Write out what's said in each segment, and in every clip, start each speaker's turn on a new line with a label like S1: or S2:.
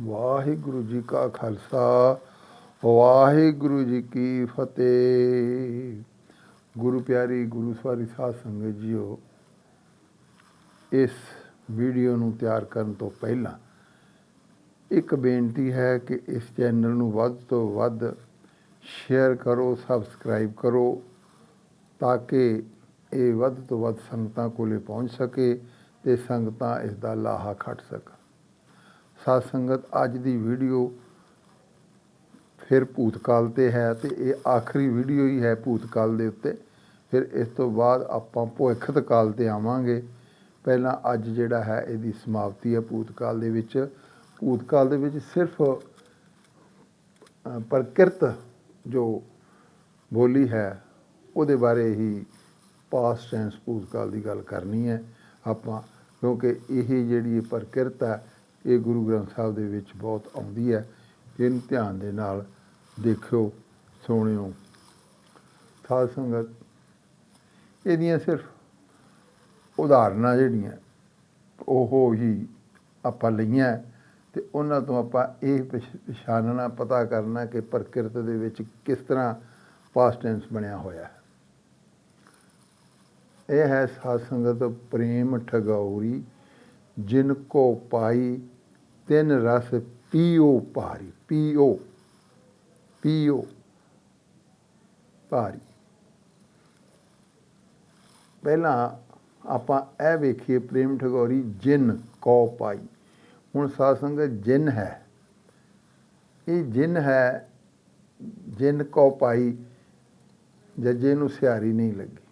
S1: ਵਾਹਿਗੁਰੂ ਜੀ ਕਾ ਖਾਲਸਾ, ਵਾਹਿਗੁਰੂ ਜੀ ਕੀ ਫਤਿਹ। ਗੁਰੂ ਪਿਆਰੀ ਗੁਰੂ ਸਵਾਰੀ ਸਾਧ ਸੰਗਤ ਜੀਓ, ਇਸ ਵੀਡੀਓ ਨੂੰ ਤਿਆਰ ਕਰਨ ਤੋਂ ਪਹਿਲਾਂ ਇੱਕ ਬੇਨਤੀ ਹੈ ਕਿ ਇਸ ਚੈਨਲ ਨੂੰ ਵੱਧ ਤੋਂ ਵੱਧ ਸ਼ੇਅਰ ਕਰੋ, ਸਬਸਕ੍ਰਾਈਬ ਕਰੋ, ਤਾਂ ਕਿ ਇਹ ਵੱਧ ਤੋਂ ਵੱਧ ਸੰਗਤਾਂ ਕੋਲੇ ਪਹੁੰਚ ਸਕੇ ਤੇ ਸੰਗਤਾਂ ਇਸ ਦਾ ਲਾਹਾ ਖੱਟ ਸਕਣ। ਸਾਧ ਸੰਗਤ, ਅੱਜ ਦੀ ਵੀਡੀਓ ਫਿਰ ਭੂਤਕਾਲ ਤੇ ਹੈ ਤੇ ਇਹ ਆਖਰੀ ਵੀਡੀਓ ਹੀ ਹੈ ਭੂਤਕਾਲ ਦੇ ਉੱਤੇ। ਫਿਰ ਇਸ ਤੋਂ ਬਾਅਦ ਆਪਾਂ ਭਵਿੱਖਤ ਕਾਲ ਤੇ ਆਵਾਂਗੇ। ਪਹਿਲਾਂ ਅੱਜ ਜਿਹੜਾ ਹੈ ਇਹਦੀ ਸਮਾਪਤੀ ਹੈ ਭੂਤਕਾਲ ਦੇ ਵਿੱਚ। ਭੂਤਕਾਲ ਦੇ ਵਿੱਚ ਸਿਰਫ ਪ੍ਰਕਿਰਤ ਜੋ ਬੋਲੀ ਹੈ, ਉਹਦੇ ਬਾਰੇ ਹੀ ਪਾਸਟ ਟੈਂਸ ਭੂਤਕਾਲ ਦੀ ਗੱਲ ਕਰਨੀ ਹੈ ਆਪਾਂ। ਕਿਉਂਕਿ ਇਹ ਜਿਹੜੀ ਪ੍ਰਕਿਰਤ ਹੈ ਇਹ ਗੁਰੂ ਗ੍ਰੰਥ ਸਾਹਿਬ ਦੇ ਵਿੱਚ ਬਹੁਤ ਆਉਂਦੀ ਹੈ ਇਹਨੂੰ ਧਿਆਨ ਦੇ ਨਾਲ ਦੇਖਿਓ, ਸੁਣਿਓ। ਸਾਧ ਸੰਗਤ, ਇਹਦੀਆਂ ਸਿਰਫ ਉਦਾਹਰਨਾਂ ਜਿਹੜੀਆਂ, ਉਹ ਹੀ ਆਪਾਂ ਲਈਆਂ ਤੇ ਉਹਨਾਂ ਤੋਂ ਆਪਾਂ ਇਹ ਪਛ- ਪਛਾਣਨਾ, ਪਤਾ ਕਰਨਾ ਕਿ ਪ੍ਰਕਿਰਤ ਦੇ ਵਿੱਚ ਕਿਸ ਤਰ੍ਹਾਂ ਪਾਸਟ ਟੈਂਸ ਬਣਿਆ ਹੋਇਆ ਹੈ। ਇਹ ਹੈ ਸਾਧ ਸੰਗਤ ਪ੍ਰੇਮ ਠਗੌਰੀ ਜਿਨ ਕੋ ਪਾਈ, ਤਿੰਨ ਰਸ ਪੀਓ ਭਾਰੀ, ਪੀਓ ਪੀਓ ਭਾਰੀ। ਪਹਿਲਾਂ ਆਪਾਂ ਇਹ ਵੇਖੀਏ ਪ੍ਰੇਮ ਠਗੋਰੀ, ਜਿਨ ਕੋ ਪਾਈ। ਹੁਣ ਸਾਧ ਸੰਗਤ ਜਿਨ ਹੈ। ਇਹ ਜਿਨ ਹੈ, ਜਿਨ ਕੋ ਪਾਈ, ਜੱਜੇ ਨੂੰ ਸਿਹਾਰੀ ਨਹੀਂ ਲੱਗੀ।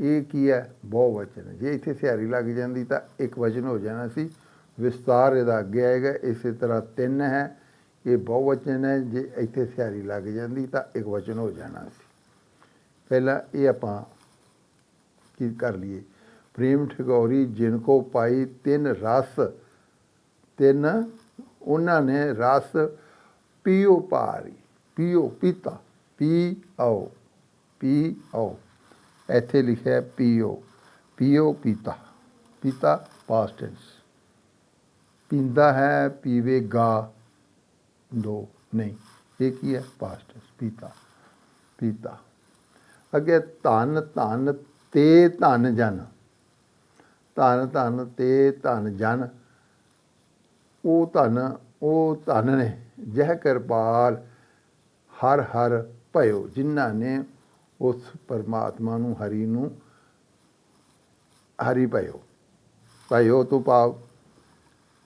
S1: ਇਹ ਕੀ ਹੈ? ਬਹੁਵਚਨ ਹੈ। ਜੇ ਇੱਥੇ ਸਿਹਾਰੀ ਲੱਗ ਜਾਂਦੀ ਤਾਂ ਇੱਕ ਵਚਨ ਹੋ ਜਾਣਾ ਸੀ। ਵਿਸਤਾਰ ਇਹਦਾ ਅੱਗੇ ਆਏਗਾ। ਇਸੇ ਤਰ੍ਹਾਂ ਤਿੰਨ ਹੈ। ਇਹ ਬਹੁਵਚਨ ਹੈ। ਜੇ ਇੱਥੇ ਸਿਹਾਰੀ ਲੱਗ ਜਾਂਦੀ ਤਾਂ ਇੱਕ ਵਚਨ ਹੋ ਜਾਣਾ ਸੀ। ਪਹਿਲਾਂ ਇਹ ਆਪਾਂ ਕੀ ਕਰ ਲਈਏ? ਪ੍ਰੇਮ ਠਗੌਰੀ ਜਿਨ ਕੋ ਪਾਈ ਤਿੰਨ ਰਸ, ਤਿੰਨ ਉਹਨਾਂ ਨੇ ਰਸ ਪੀਓ ਪਾਰੀ, ਪੀਓ ਪੀਤਾ, ਪੀ ਆਓ ਪੀ ਆਓ। ਇੱਥੇ ਲਿਖਿਆ ਪੀਓ ਪੀਓ ਪੀਤਾ ਪੀਤਾ ਪਾਸਟ ਟੈਂਸ ਪੀਂਦਾ ਹੈ ਪੀਵੇਗਾ ਦੋ, ਨਹੀਂ, ਇਹ ਕੀ ਹੈ? ਪਾਸਟ ਟੈਂਸ ਪੀਤਾ ਪੀਤਾ। ਅੱਗੇ ਧਨ ਧਨ, ਤੇ ਧਨ, ਜਨ। ਧਨ ਧਨ, ਤੇ ਧਨ, ਜਨ। ਉਹ ਧਨ ਉਹ ਧਨ ਨੇ, ਜਹ ਕਿਰਪਾਲ, ਹਰ ਹਰ ਭਇਓ, ਜਿਨ੍ਹਾਂ ਨੇ ਉਸ ਪਰਮਾਤਮਾ ਨੂੰ, ਹਰੀ ਨੂੰ, ਹਰੀ ਭਇਓ। ਭਇਓ ਤੋਂ ਭਾਵ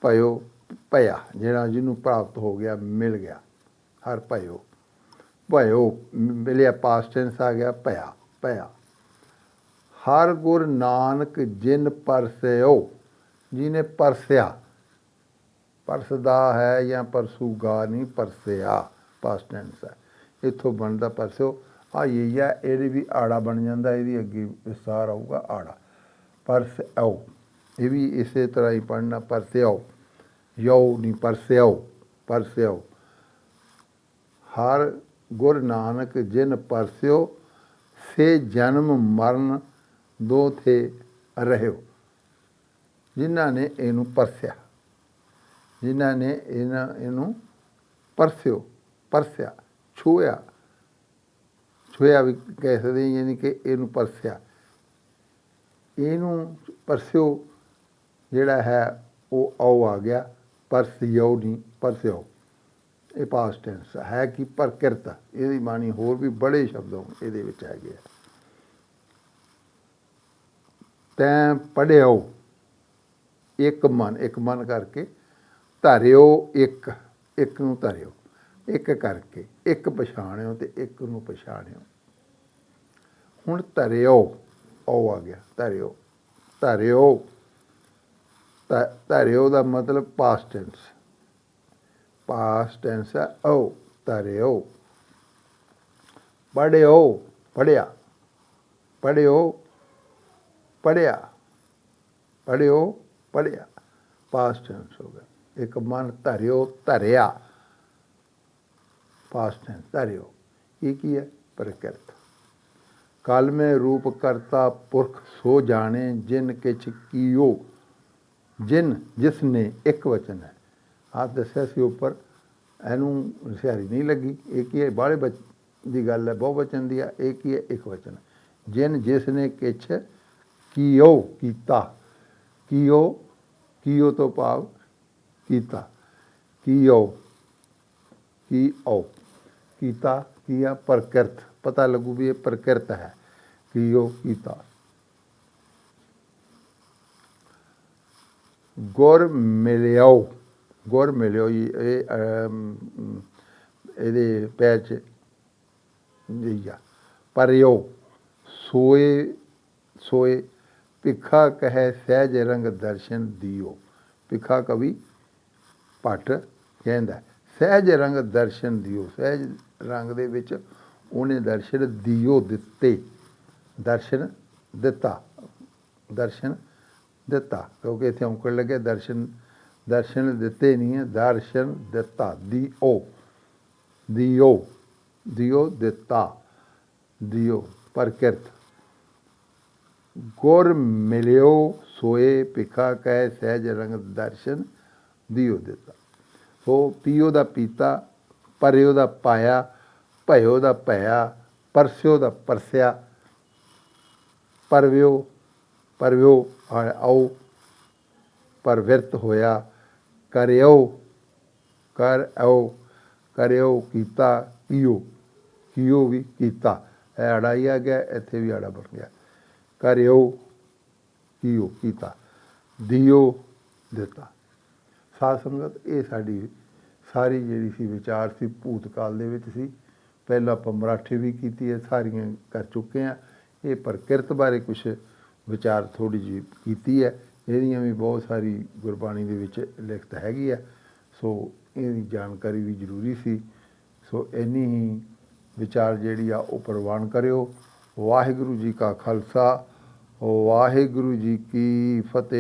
S1: ਭਇਓ ਭਇਆ, ਜਿਹੜਾ ਜਿਹਨੂੰ ਪ੍ਰਾਪਤ ਹੋ ਗਿਆ, ਮਿਲ ਗਿਆ। ਹਰ ਭਇਓ। ਭਇਓ ਮਿਲਿਆ ਪਾਸਟ ਟੈਂਸ ਆ ਗਿਆ, ਭਇਆ ਭਇਆ। ਹਰ ਗੁਰ ਨਾਨਕ ਜਿਨ ਪਰਸਿਓ, ਜਿਹਨੇ ਪਰਸਿਆ। ਪਰਸਦਾ ਹੈ ਜਾਂ ਪਰਸੂਗਾ ਨਹੀਂ, ਪਰਸਿਆ। ਪਾਸਟ ਟੈਂਸ ਹੈ ਇੱਥੋਂ ਬਣਦਾ ਪਰਸਿਓ। ਆ ਇਹ ਹੈ ਇਹਦੇ ਵੀ ਆੜਾ ਬਣ ਜਾਂਦਾ, ਇਹਦੀ ਅੱਗੇ ਵਿਸਤਾਰ ਆਊਗਾ ਆੜਾ। ਪਰਸ ਆਓ ਇਹ ਵੀ ਇਸੇ ਤਰ੍ਹਾਂ ਹੀ ਪੜਨਾ ਪਰਸਿਆਓ ਯੋ ਨਹੀਂ ਪਰਸਿਆਓ ਪਰਸਿਆਓ ਹਰ ਗੁਰ ਨਾਨਕ ਜਿਨ ਪਰਸਿਓ, ਸੇ ਜਨਮ ਮਰਨ ਦੋ ਥੇ ਰਹਿਓ। ਜਿਨ੍ਹਾਂ ਨੇ ਇਹਨੂੰ ਪਰਸਿਆ, ਜਿਨ੍ਹਾਂ ਨੇ ਇਹਨਾਂ, ਇਹਨੂੰ ਪਰਸਿਓ, ਪਰਸਿਆ ਛੂਇਆ ਸੋਇਆ ਵੀ ਕਹਿ ਸਕਦੇ ਯਾਨੀ ਕਿ ਇਹਨੂੰ ਪਰਸਿਆ। ਇਹਨੂੰ ਪਰਸਿਓ, ਜਿਹੜਾ ਹੈ ਉਹ ਆਉ ਆ ਗਿਆ, ਪਰਸਿਓ ਨਹੀਂ, ਪਰਸਿਓ। ਇਹ ਪਾਸਟ ਟੈਂਸ ਹੈ ਕਿ ਪ੍ਰਕਿਰਤ ਇਹਦੀ ਬਾਣੀ ਹੋਰ ਵੀ ਬੜੇ ਸ਼ਬਦ ਇਹਦੇ ਵਿੱਚ ਹੈਗੇ ਆ। ਤੈਂ ਪੜਿਓ, ਇੱਕ ਮਨ ਇੱਕ ਮਨ ਕਰਕੇ ਧਰਿਓ ਇੱਕ ਇੱਕ ਨੂੰ ਧਰਿਓ। ਇੱਕ ਕਰਕੇ, ਇੱਕ ਪਛਾਣਿਓ ਤੇ ਇੱਕ ਨੂੰ ਪਛਾਣਿਓ। ਹੁਣ ਧਰਿਓ, ਉਹ ਆ ਗਿਆ, ਧਰਿਓ ਧਰਿਓ। ਧਰਿਓ ਦਾ ਮਤਲਬ ਪਾਸਟ ਟੈਂਸ ਪਾਸਟ ਟੈਂਸ ਹੈ ਉਹ, ਧਰਿਓ। ਪੜਿਓ, ਪੜਿਆ ਪੜਿਓ ਪੜਿਆ ਪੜਿਓ, ਪੜਿਆ। ਪਾਸਟ ਟੈਂਸ ਹੋ ਗਿਆ। ਇੱਕ ਮਨ ਧਰਿਓ, ਧਰਿਆ। ਪਾਸਟ ਟੈਂਸ ਧਰਿਓ, ਇਹ ਕੀ ਹੈ? ਪ੍ਰਕਿਰਤ। ਕਾਲ ਮੈਂ ਰੂਪ ਕਰਤਾ ਪੁਰਖ ਸੋ ਜਾਣੇ ਜਿਨ ਕਿਛ ਕੀਓ, ਜਿਨ ਜਿਸ ਨੇ ਇੱਕ ਵਚਨ ਹੈ। ਹੱਥ ਦੱਸਿਆ ਸੀ ਉੱਪਰ, ਇਹਨੂੰ ਸਿਹਾਰੀ ਨਹੀਂ ਲੱਗੀ, ਇਹ ਕੀ ਹੈ? ਬਾਹਲੇ ਬਚ, ਦੀ ਗੱਲ ਹੈ, ਬਹੁ ਵਚਨ ਦੀ ਹੈ ਇਹ ਕੀ ਹੈ? ਇੱਕ ਵਚਨ ਜਿਨ ਜਿਸ ਨੇ ਕਿਛ ਕੀਓ, ਕੀਤਾ, ਕੀਓ ਕੀਓ ਤੋਂ ਭਾਵ ਕੀਤਾ, ਕੀਓ ਕੀ ਓ ਕੀਤਾ ਕੀਆ ਪ੍ਰਕਿਰਤ। ਪਤਾ ਲੱਗੂ ਵੀ ਇਹ ਪ੍ਰਕਿਰਤ ਹੈ। ਕੀ ਉਹ ਕੀਤਾ? ਗੁਰ ਮਿਲਿਓ। ਗੁਰ ਮਿਲਿਓ ਜੀ, ਇਹ ਇਹਦੇ ਪੈਰ ਚ ਪਰਿਓ। ਸੋਏ ਸੋਏ। ਭਿਖਾ ਕਹੈ ਸਹਿਜ ਰੰਗ ਦਰਸ਼ਨ ਦਿਓ। ਭਿਖਾ ਕਵੀ ਭੱਟ ਕਹਿੰਦਾ ਸਹਿਜ ਰੰਗ ਦਰਸ਼ਨ ਦਿਓ, ਸਹਿਜ ਰੰਗ ਦੇ ਵਿੱਚ ਉਹਨੇ ਦਰਸ਼ਨ ਦਿਓ ਦਿੱਤੇ, ਦਰਸ਼ਨ ਦਿੱਤਾ ਦਰਸ਼ਨ ਦਿੱਤਾ, ਕਿਉਂਕਿ ਇੱਥੇ ਔਂਕੜ ਲੱਗੇ, ਦਰਸ਼ਨ ਦਰਸ਼ਨ ਦਿੱਤੇ ਨਹੀਂ ਹੈ, ਦਰਸ਼ਨ ਦਿੱਤਾ, ਦਿਓ ਦਿਓ ਦਿਓ ਦਿੱਤਾ, ਦਿਓ ਪ੍ਰਕਿਰਤ। ਗੁਰ ਮਿਲਿਓ ਸੋਏ ਭਿਖਾ ਕਹਿ ਸਹਿਜ ਰੰਗ ਦਰਸ਼ਨ ਦਿਓ ਦਿੱਤਾ। ਸੋ ਪੀਓ ਦਾ ਪੀਤਾ, ਪਰਿਓ ਦਾ ਪਾਇਆ, ਭਇਓ ਦਾ ਭਇਆ, ਪਰਸਿਓ ਦਾ ਪਰਸਿਆ। ਪਰਵਿਓ ਪਰਵਿਓ ਆ- ਆਓ, ਪਰਵਿਰਤ ਹੋਇਆ, ਕਰਿਓ, ਕਰ ਆਓ, ਕਰਿਓ ਕੀਤਾ ਕੀਓ ਕੀਓ ਵੀ ਕੀਤਾ। ਇਹ ਆੜਾ ਹੀ ਆ ਗਿਆ, ਇੱਥੇ ਵੀ ਆੜਾ ਬਣ ਗਿਆ। ਕਰਿਓ, ਕੀਓ ਕੀਤਾ, ਦਿਓ ਦਿੱਤਾ। ਸਾਧ ਸੰਗਤ, ਇਹ ਸਾਡੀ ਸਾਰੀ ਜਿਹੜੀ ਸੀ ਵਿਚਾਰ ਸੀ, ਭੂਤਕਾਲ ਦੇ ਵਿੱਚ ਸੀ। ਪਹਿਲਾਂ ਆਪਾਂ ਮਰਾਠੀ ਵੀ ਕੀਤੀ ਹੈ, ਸਾਰੀਆਂ ਕਰ ਚੁੱਕੇ ਆ ਇਹ ਪ੍ਰਕਿਰਤ ਬਾਰੇ ਕੁਝ ਵਿਚਾਰ ਥੋੜੀ ਜਿਹੀ ਕੀਤੀ ਹੈ। ਇਹਦੀਆਂ ਵੀ ਬਹੁਤ ਸਾਰੀ ਗੁਰਬਾਣੀ ਦੇ ਵਿੱਚ ਲਿਖਤ ਹੈਗੀ ਹੈ। ਸੋ ਇਹਦੀ ਜਾਣਕਾਰੀ ਵੀ ਜ਼ਰੂਰੀ ਸੀ। ਸੋ ਇੰਨੀ ਹੀ ਵਿਚਾਰ ਜਿਹੜੀ ਆ, ਉਹ ਪ੍ਰਵਾਨ ਕਰਿਓ। ਵਾਹਿਗੁਰੂ ਜੀ ਕਾ ਖਾਲਸਾ, ਵਾਹਿਗੁਰੂ ਜੀ ਕੀ ਫਤਿਹ।